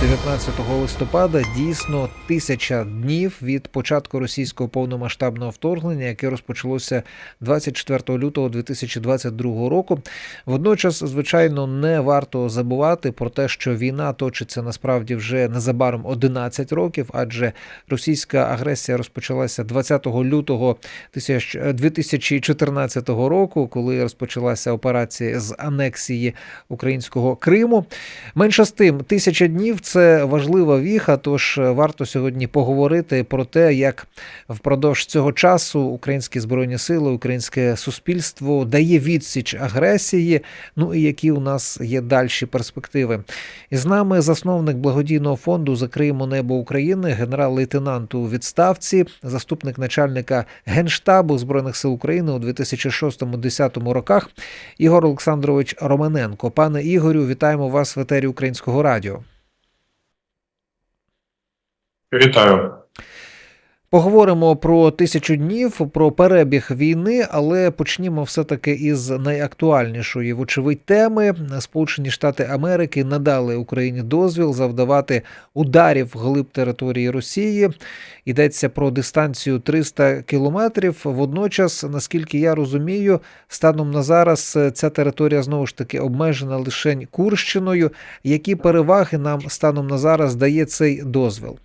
19 листопада дійсно тисяча днів від початку російського повномасштабного вторгнення, яке розпочалося 24 лютого 2022 року. Водночас, звичайно, не варто забувати про те, що війна точиться насправді вже незабаром 11 років, адже російська агресія розпочалася 20 лютого 2014 року, коли розпочалася операція з анексії українського Криму. Менше з тим, тисяча днів це важлива віха. Тож варто сьогодні поговорити про те, як впродовж цього часу українські збройні сили, українське суспільство дає відсіч агресії. Ну і які у нас є дальші перспективи. І з нами засновник благодійного фонду Закриємо небо України, генерал-лейтенант у відставці, заступник начальника генштабу збройних сил України у 2006-2010 роках. Ігор Олександрович Романенко. Пане Ігорю, вітаємо вас в етері Українського радіо. Вітаю. Поговоримо про тисячу днів, про перебіг війни, але почнімо все-таки із найактуальнішої, вочевидь, теми. Сполучені Штати Америки надали Україні дозвіл завдавати ударів глиб території Росії. Йдеться про дистанцію 300 кілометрів. Водночас, наскільки я розумію, станом на зараз ця територія знову ж таки обмежена лише Курщиною. Які переваги нам станом на зараз дає цей дозвіл?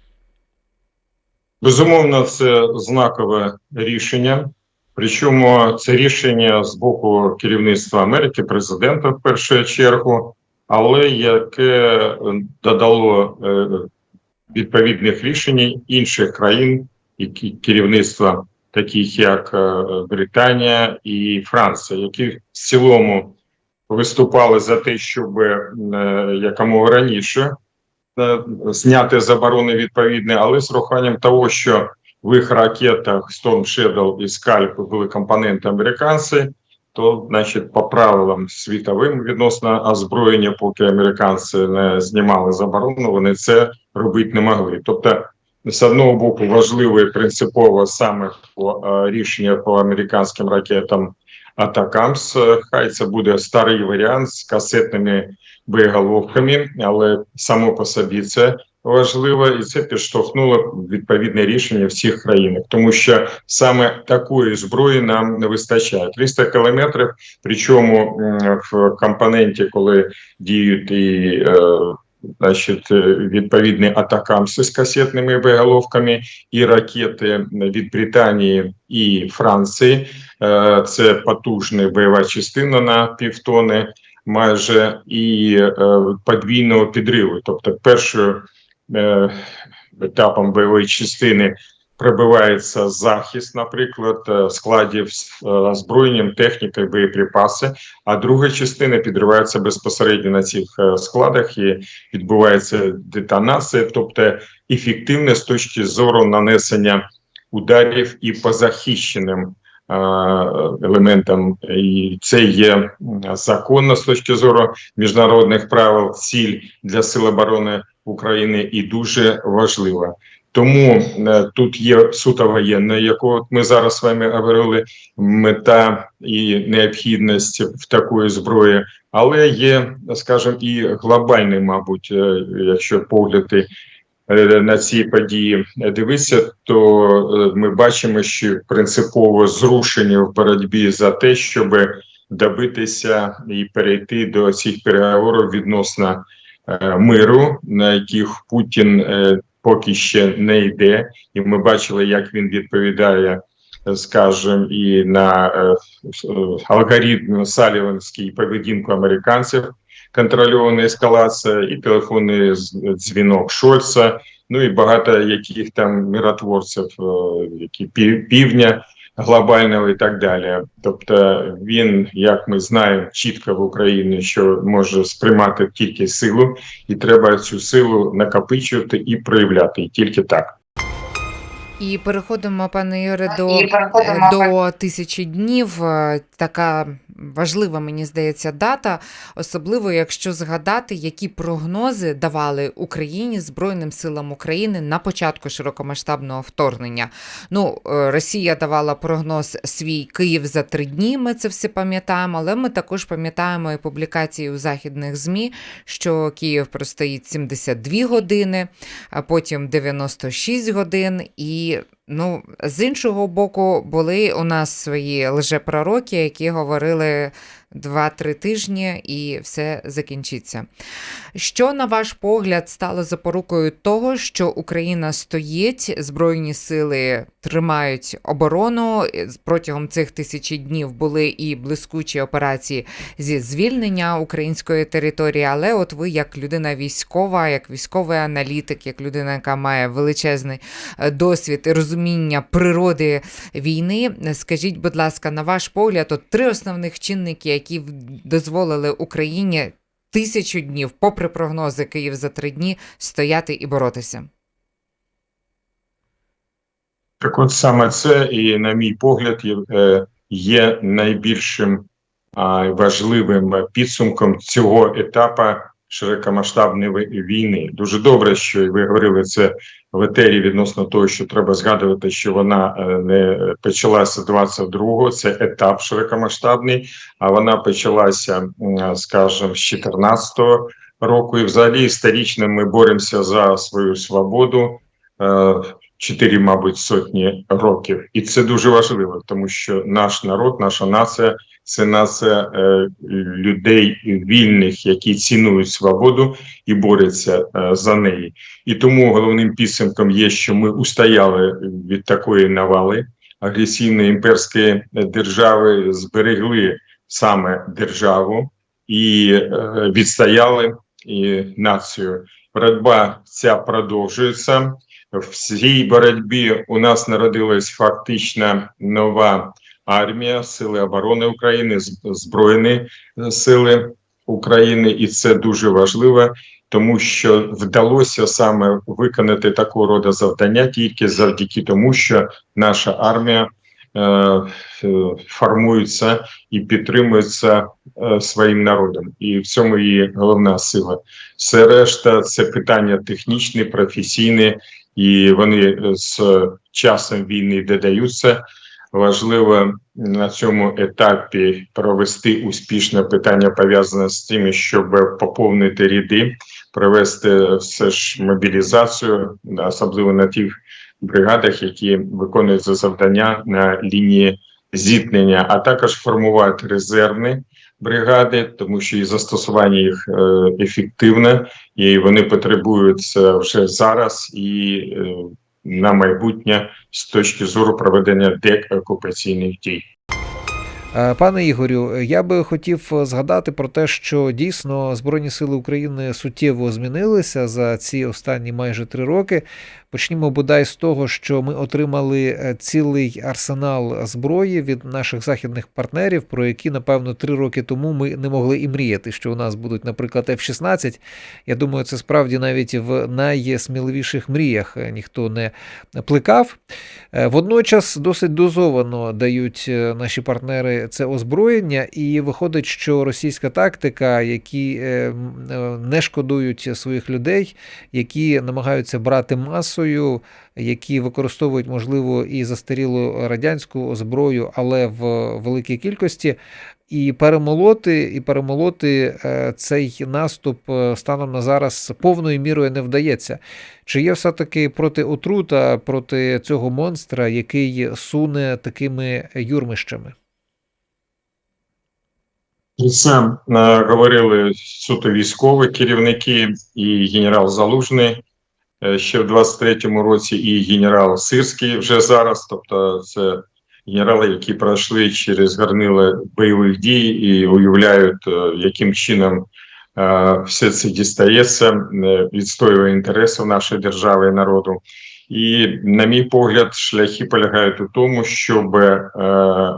Безумовно, це знакове рішення. Причому це рішення з боку керівництва Америки, президента в першу чергу, але яке додало е, відповідних рішень інших країн, які керівництва, таких як е, Британія і Франція, які в цілому виступали за те, щоб е, якомога раніше е, зняти заборони відповідні, але з рахуванням того, що в їх ракетах Storm Shadow і Scalp були компоненти американці, то, значить, по правилам світовим відносно озброєння, поки американці не знімали заборону, вони це робити не могли. Тобто, з одного боку, важливо і принципово саме по е, рішення по американським ракетам Атакамс. Хай це буде старий варіант з касетними боєголовками, але само по собі це важливо, і це підштовхнуло відповідне рішення в цих країнах, тому що саме такої зброї нам не вистачає. 300 кілометрів, причому в компоненті, коли діють і е, Значить, відповідні атакамси з касетними боєголовками і ракети від Британії і Франції. Е, Це потужна бойова частина на півтони, майже і е, подвійного підриву. Тобто, першою е, етапом бойової частини пробивається захист, наприклад, е, складів з озброєнням, технікою, боєприпаси. А друга частина підривається безпосередньо на цих складах і відбувається детонація, тобто ефективне з точки зору нанесення ударів і по захищеним елементам. І це є законно з точки зору міжнародних правил, ціль для Сил оборони України і дуже важлива. Тому е, тут є суто воєнне, яку ми зараз з вами говорили, мета і необхідність в такої зброї, але є, скажімо, і глобальний, мабуть, е, якщо погляди е, на ці події дивитися, то е, ми бачимо, що принципово зрушення в боротьбі за те, щоб добитися і перейти до цих переговорів відносно е, миру, на яких Путін е, поки ще не йде, і ми бачили, як він відповідає, е, скажімо, і на е, е, алгоритм Саліванський поведінку американців, контрольована ескалація, і телефонний дзвінок Шольца, ну і багато яких там миротворців, е, які пів- півдня глобального і так далі. Тобто він, як ми знаємо, чітко в Україні, що може сприймати тільки силу, і треба цю силу накопичувати і проявляти і тільки так. І переходимо, пане Ігоре, до, переходимо, е, до тисячі днів. Е, Така важлива, мені здається, дата, особливо якщо згадати, які прогнози давали Україні Збройним силам України на початку широкомасштабного вторгнення. Ну, е, Росія давала прогноз свій Київ за три дні. Ми це все пам'ятаємо, але ми також пам'ятаємо і публікації у західних змі, що Київ простоїть 72 години, а потім 96 годин. І the ну, з іншого боку, були у нас свої лжепророки, які говорили 2-3 тижні і все закінчиться. Що, на ваш погляд, стало запорукою того, що Україна стоїть, Збройні сили тримають оборону. Протягом цих тисячі днів були і блискучі операції зі звільнення української території. Але от ви, як людина військова, як військовий аналітик, як людина, яка має величезний е, досвід і розуміння природи війни, скажіть, будь ласка, на ваш погляд, от три основних чинники, які дозволили Україні тисячу днів, попри прогнози Київ за три дні, стояти і боротися. Так от саме це, і на мій погляд, є, е, найбільшим важливим підсумком цього етапу широкомасштабної війни. Дуже добре, що ви говорили це в етері відносно того, що треба згадувати, що вона е, не почалася 22-го, це етап широкомасштабний, а вона почалася, скажімо, з 14-го року. І взагалі історично ми боремося за свою свободу. е, чотири, мабуть, сотні років, і це дуже важливо, тому що наш народ, наша нація це нація е, людей вільних, які цінують свободу і борються е, за неї. І тому головним підсумком є, що ми устояли від такої навали агресивної імперської держави, зберегли саме державу і е, відстояли і націю. Боротьба ця продовжується в цій боротьбі у нас народилась фактично нова армія, сили оборони України, збройні е, сили України, і це дуже важливо, тому що вдалося саме виконати такого роду завдання тільки завдяки тому, що наша армія е, формується і підтримується е, своїм народом, і в цьому її головна сила. Все решта це питання технічні, професійні, і вони з часом війни додаються. Важливо на цьому етапі провести успішне питання пов'язане з тим, щоб поповнити ряди, провести все ж мобілізацію, особливо на тих бригадах, які виконують завдання на лінії зіткнення, а також формувати резервні бригади, тому що і застосування їх е, ефективне, і вони потребують це вже зараз і е, на майбутнє з точки зору проведення деокупаційних дій. Е, Пане Ігорю, я би хотів згадати про те, що дійсно Збройні Сили України суттєво змінилися за ці останні майже три роки. Почнімо бодай з того, що ми отримали е, цілий арсенал зброї від наших західних партнерів, про які, напевно, три роки тому ми не могли і мріяти, що у нас будуть, наприклад, F-16. Я думаю, це справді навіть в найсміливіших мріях е, ніхто не плекав. Е, Водночас досить дозовано дають наші партнери це озброєння, і виходить, що російська тактика, які не шкодують своїх людей, які намагаються брати масою, які використовують, можливо, і застарілу радянську зброю, але в великій кількості. І перемолоти, і перемолоти е, цей наступ е, станом на зараз повною мірою не вдається. Чи є все-таки проти отрута, проти цього монстра, який суне такими юрмищами? Це е, говорили суто військові керівники і генерал Залужний ще в 23-му році, і генерал Сирський вже зараз. Тобто, це генерали, які пройшли через гарнили бойових дій і уявляють, е, яким чином е, все це дістається, е, відстоює інтереси нашої держави і народу. І, на мій погляд, шляхи полягають у тому, щоб, е,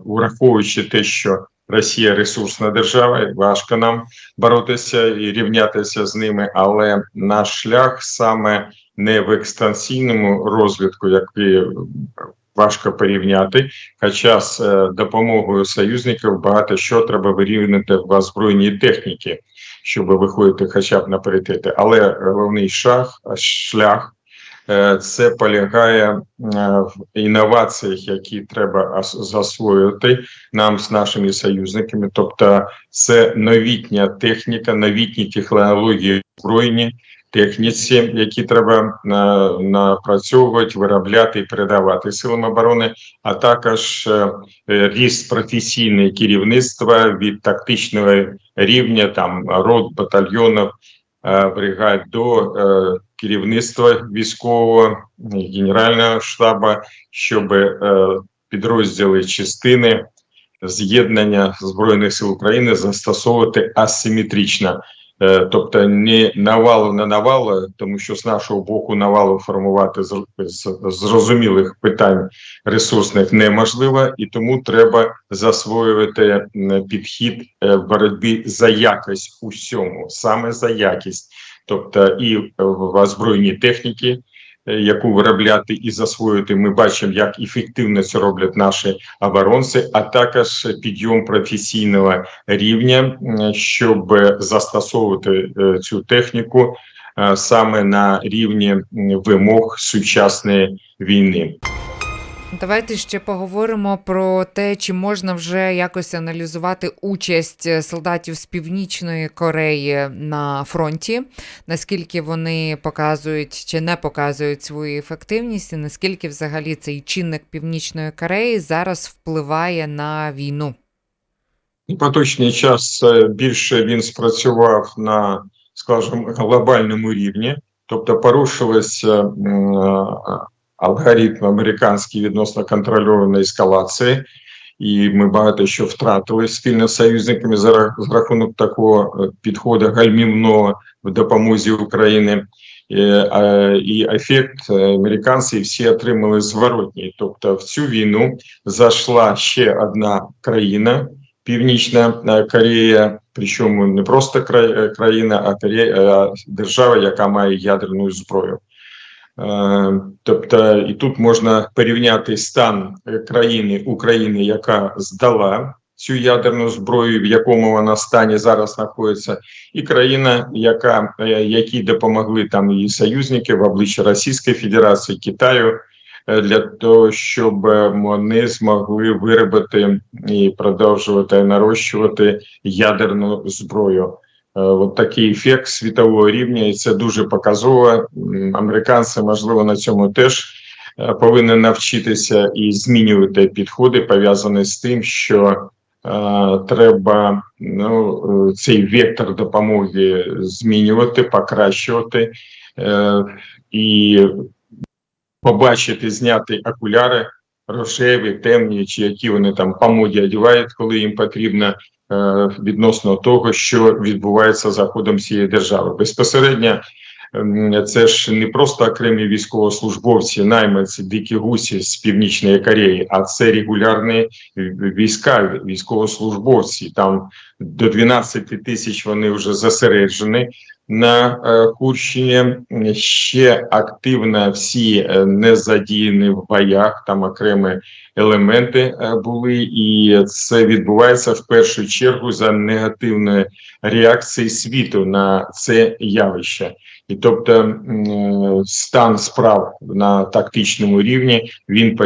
враховуючи те, що Росія ресурсна держава, важко нам боротися і рівнятися з ними, але наш шлях саме не в екстенсійному розвитку, який важко порівняти. Хоча з е, допомогою союзників багато що треба вирівняти в озброєній техніці, щоб виходити хоча б на паритети. Але головний шаг, шлях е, це полягає в інноваціях, які треба засвоїти нам з нашими союзниками. Тобто, це новітня техніка, новітні технології озброєння, техніці, які треба напрацьовувати, виробляти і передавати силам оборони, а також е, е, ріст професійне керівництва від тактичного рівня, там рот, батальйонів, е, бригад до е, керівництва військового генерального штабу, щоб е, підрозділи частини з'єднання збройних сил України застосовувати асиметрично. Е, Тобто не навалу на навалу, тому що з нашого боку навалу формувати з зрозумілих питань ресурсних неможливо, і тому треба засвоювати підхід е, в боротьбі за якість усьому, саме за якість, тобто і в озброєнні техніці, е, яку виробляти і засвоїти. Ми бачимо, як ефективно це роблять наші оборонці, а також підйом професійного рівня, щоб застосовувати е, цю техніку е, саме на рівні вимог сучасної війни. Давайте ще поговоримо про те, чи можна вже якось аналізувати участь е, солдатів з Північної Кореї на фронті, наскільки вони показують чи не показують свою ефективність, і наскільки взагалі цей чинник Північної Кореї зараз впливає на війну. Поточний час е, більше він спрацював на, скажімо, глобальному рівні, тобто порушилися м, е, алгоритм американський відносно контрольованої ескалації, і ми багато що втратили спільно з союзниками за, рахунок такого е, підходу гальмівного в допомозі України. Е, І ефект е, американці всі отримали зворотній. Тобто в цю війну зайшла ще одна країна, Північна Корея, причому не просто країна, а держава, яка має ядерну зброю. Е, Тобто, і тут можна порівняти стан країни України, яка здала цю ядерну зброю, в якому вона стані зараз знаходиться, і країна, яка е, якій допомогли там її союзники в обличчя Російської Федерації, Китаю, е, для того, щоб вони змогли виробити і продовжувати нарощувати ядерну зброю. Е, От такий ефект світового рівня, і це дуже показово. Американці, можливо, на цьому теж е, повинні навчитися і змінювати підходи, пов'язані з тим, що е, треба ну, цей вектор допомоги змінювати, покращувати і побачити, зняти окуляри рожеві, темні, чи які вони там по моді одягають, коли їм потрібно відносно того, що відбувається за ходом цієї держави. Безпосередньо це ж не просто окремі військовослужбовці, найманці, дикі гусі з північної Кореї, а це регулярні війська, військовослужбовці. Там до 12 тисяч вони вже зосереджені. На е, Курщині. Ще активно всі е, не задіяні в боях, там окремі елементи е, були, і це відбувається в першу чергу за негативної реакції світу на це явище. І тобто стан справ на тактичному рівні він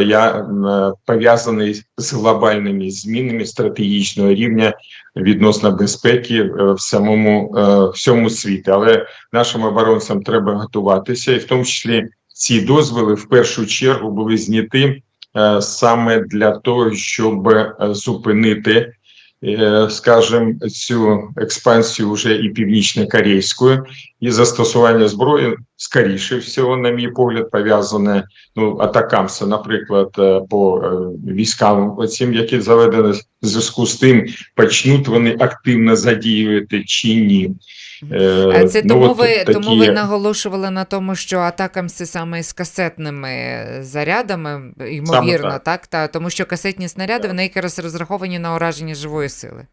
пов'язаний з глобальними змінами стратегічного рівня відносно безпеки е, в самому е, всьому світі. Але нашим оборонцям треба готуватися, і в тому числі ці дозволи в першу чергу були зняті е, саме для того, щоб зупинити, е, скажімо, цю експансію вже і північно-корейською, і застосування зброї скоріше всього, на мій погляд, пов'язане ну атакамся, наприклад, е, по е, військам, цим, які заведені в зв'язку з тим, почнуть вони активно задіювати чи ні. Е, Це ну, тому ви такі- тому ви наголошували на тому, що атакам це саме з касетними зарядами, ймовірно, так. так? Та тому що касетні снаряди вони якраз розраховані на ураження живої сили.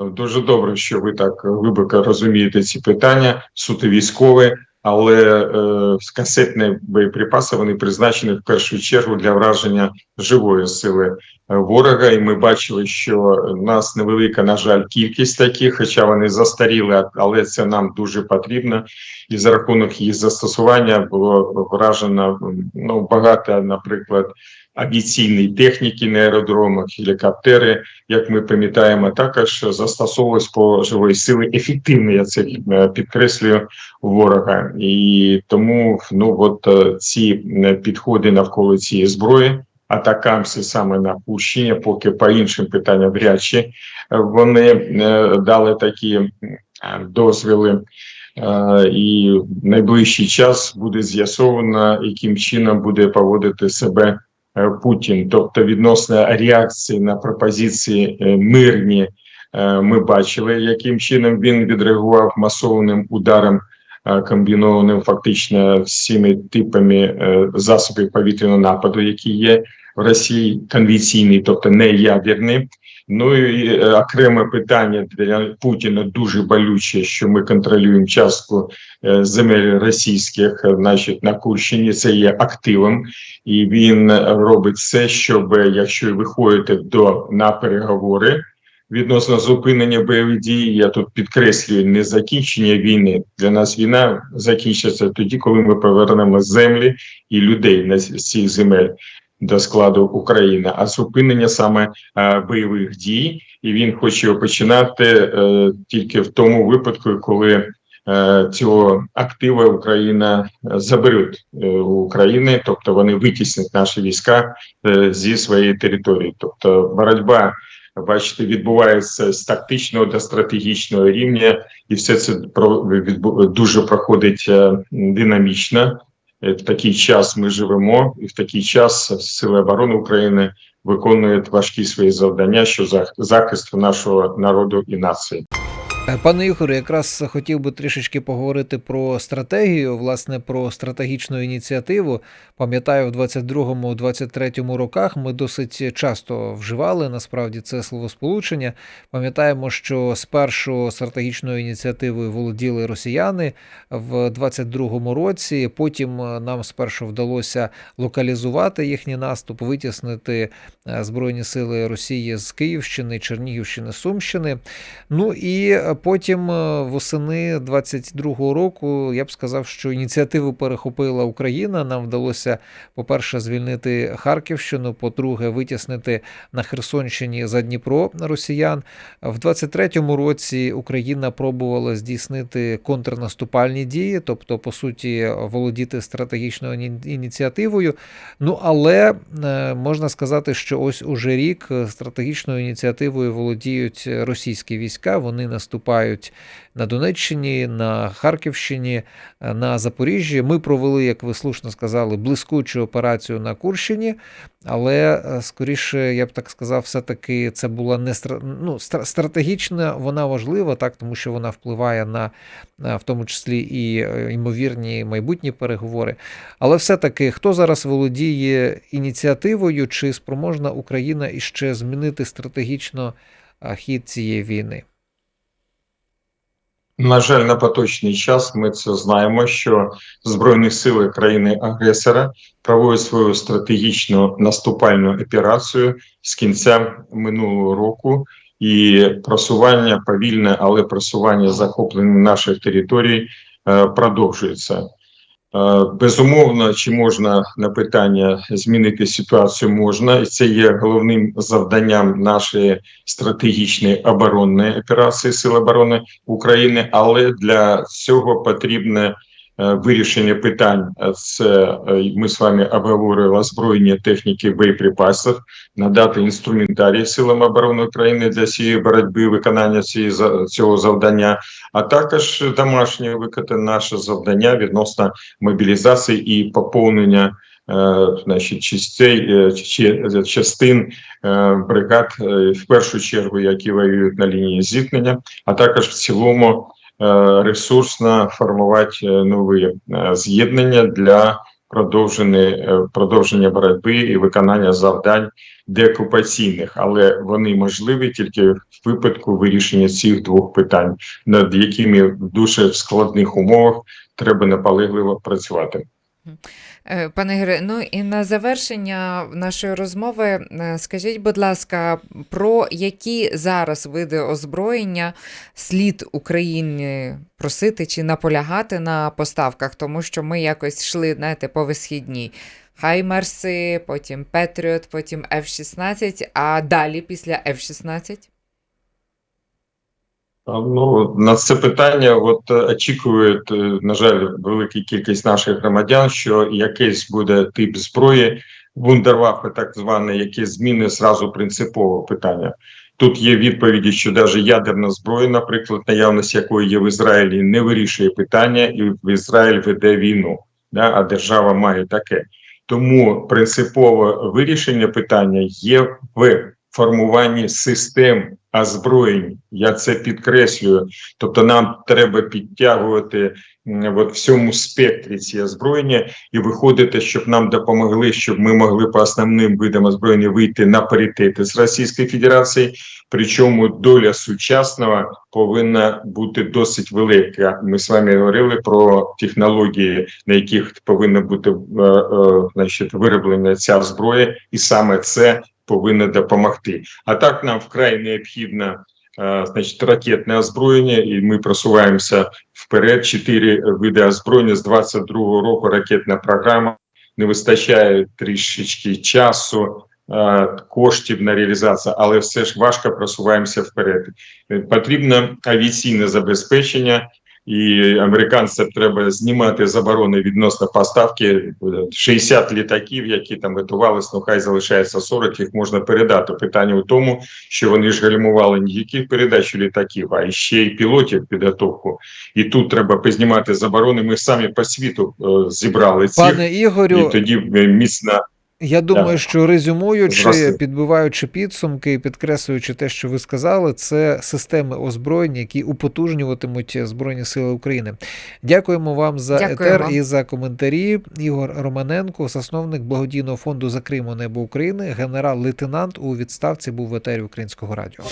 Дуже добре, що ви так глибоко розумієте ці питання, суто військові, але е, касетні боєприпаси вони призначені в першу чергу для враження живої сили е, ворога. І ми бачили, що в нас невелика, на жаль, кількість таких, хоча вони застаріли, але це нам дуже потрібно. І за рахунок їх застосування було вражено ну багато, наприклад, авіаційної техніки на аеродромах, гелікоптери як ми пам'ятаємо, також застосовувалось по живої сили ефективно. Я це е, підкреслюю ворога, і тому ну от е, ці е, підходи навколо цієї зброї. Атакамси саме на Курщині, поки по іншим питанням вряд чи вони дали такі дозвіли, і в найближчий час буде з'ясовано, яким чином буде поводити себе Путін, тобто відносно реакції на пропозиції е, мирні, е, ми бачили, яким чином він відреагував масовним ударом е, комбінованим фактично всіми типами е, засобів повітряного нападу, які є в Росії, конвенційний, тобто не ядерний. Ну і е, окреме питання для Путіна дуже болюче, що ми контролюємо частку е, земель російських, е, значить, на Курщині. Це є активом, і він робить все, щоб якщо виходите до на переговори відносно зупинення бойових дій, я тут підкреслюю не закінчення війни. Для нас війна закінчиться тоді, коли ми повернемо землі і людей на цих земель до складу України, а зупинення саме е, бойових дій, і він хоче починати е, тільки в тому випадку, коли е, цього актива Україна заберуть у України, тобто вони витіснять наші війська зі своєї території. Тобто боротьба, бачите, відбувається з тактичного до стратегічного рівня, і все це дуже проходить динамічно. Е, В такий час ми живемо, і в такий час Сили оборони України виконують важкі свої завдання що захисту нашого народу і нації. Е, Пане Ігоре, якраз хотів би трішечки поговорити про стратегію, власне, про стратегічну ініціативу. Пам'ятаю, в 22-23 роках ми досить часто вживали насправді це словосполучення. Пам'ятаємо, що спершу стратегічною ініціативою володіли росіяни в 22-му році. Потім е, нам спершу вдалося локалізувати їхній наступ, витіснити е, збройні сили Росії з Київщини, Чернігівщини, Сумщини. Ну і потім е, восени 22-го року я б сказав, що ініціативу перехопила Україна. Нам вдалося, по-перше, звільнити Харківщину, по-друге, витіснити на Херсонщині за Дніпро росіян. В 23-му році Україна пробувала здійснити контрнаступальні дії, тобто, по суті, володіти стратегічною ініціативою. Ну але е, можна сказати, що ось уже рік стратегічною ініціативою володіють російські війська. Вони наступають на Донеччині, на Харківщині, е, на Запоріжжі. Ми провели, як ви слушно сказали, блискучу операцію на Курщині, але е, скоріше, я б так сказав, все-таки це була не ну, стра- стратегічна, вона важлива, так, тому що вона впливає на е, в тому числі і ймовірні майбутні переговори. Але все-таки хто зараз володіє ініціативою, чи спроможна Україна іще змінити стратегічно хід цієї війни? На жаль, на поточний час ми це знаємо, що збройні сили країни-агресора проводять свою стратегічну наступальну операцію з кінця минулого року, і просування повільне, але просування захоплення наших територій е, продовжується. Е, Безумовно, чи можна на питання змінити ситуацію можна, і це є головним завданням нашої стратегічної оборонної операції Сил оборони України, але для цього потрібне вирішення питань. Е, Це е, ми з вами обговорювали озброєння техніки боєприпасів, надати інструментарій силам оборони України для цієї боротьби, виконання цієї цього завдання, а також домашнє виконати наше завдання відносно мобілізації і поповнення. е, Значить, частей, е, частин е, бригад, е, в першу чергу, які воюють на лінії зіткнення, а також в цілому ресурсно формувати е, нові е, з'єднання для продовження, е, продовження боротьби і виконання завдань деокупаційних, але вони можливі тільки в випадку вирішення цих двох питань, над якими в дуже складних умовах треба наполегливо працювати. Е, Пане Ігоре, ну і на завершення нашої розмови, е, скажіть, будь ласка, про які зараз види озброєння слід Україні просити чи наполягати на поставках, тому що ми якось йшли, знаєте, по висхідній. Хаймерси, потім Петріот, потім F-16, а далі після F-16? Ну, на це питання от е, очікують, е, на жаль, велика кількість наших громадян, що якийсь буде тип зброї, вундервафи, так звані, які зміни зразу принципове питання. Тут є відповіді, що навіть ядерна зброя, наприклад, наявність якої є в Ізраїлі, не вирішує питання, і в Ізраїль веде війну, да, а держава має таке. Тому принципове вирішення питання є в формуванні систем озброєнь. Я це підкреслюю. Тобто, нам треба підтягувати от всьому спектрі ці озброєння і виходити, щоб нам допомогли, щоб ми могли по основним видам озброєння вийти на паритети з Російською Федерацією. Причому доля сучасного повинна бути досить велика. Ми з вами говорили про технології, на яких повинна бути е, е, значить, вироблена ця зброя, і саме це повинно допомогти. А так нам вкрай необхідно е, значить, ракетне озброєння, і ми просуваємося вперед. Чотири види озброєння з 22-го року. Ракетна програма не вистачає трішечки часу. е, Коштів на реалізацію, але все ж важко просуваємося вперед. Е, Потрібно авіаційне забезпечення, і американцям треба знімати заборони відносно поставки е, 60 літаків, які там готувалися, ну хай залишається 40, їх можна передати. Питання у тому, що вони ж гальмували не тільки передачу літаків, а ще й пілотів підготовку. І тут треба познімати заборони. Ми самі по світу е, зібрали Ігорю, і тоді е, міцно Я думаю, що резюмуючи, Здрасте. підбиваючи підсумки і підкреслюючи те, що ви сказали, це системи озброєння, які употужнюватимуть Збройні Сили України. Дякуємо вам за Дякую етер вам. і за коментарі. Ігор Романенко, засновник благодійного фонду за Криму Небо України, генерал-лейтенант у відставці був в етері Українського радіо.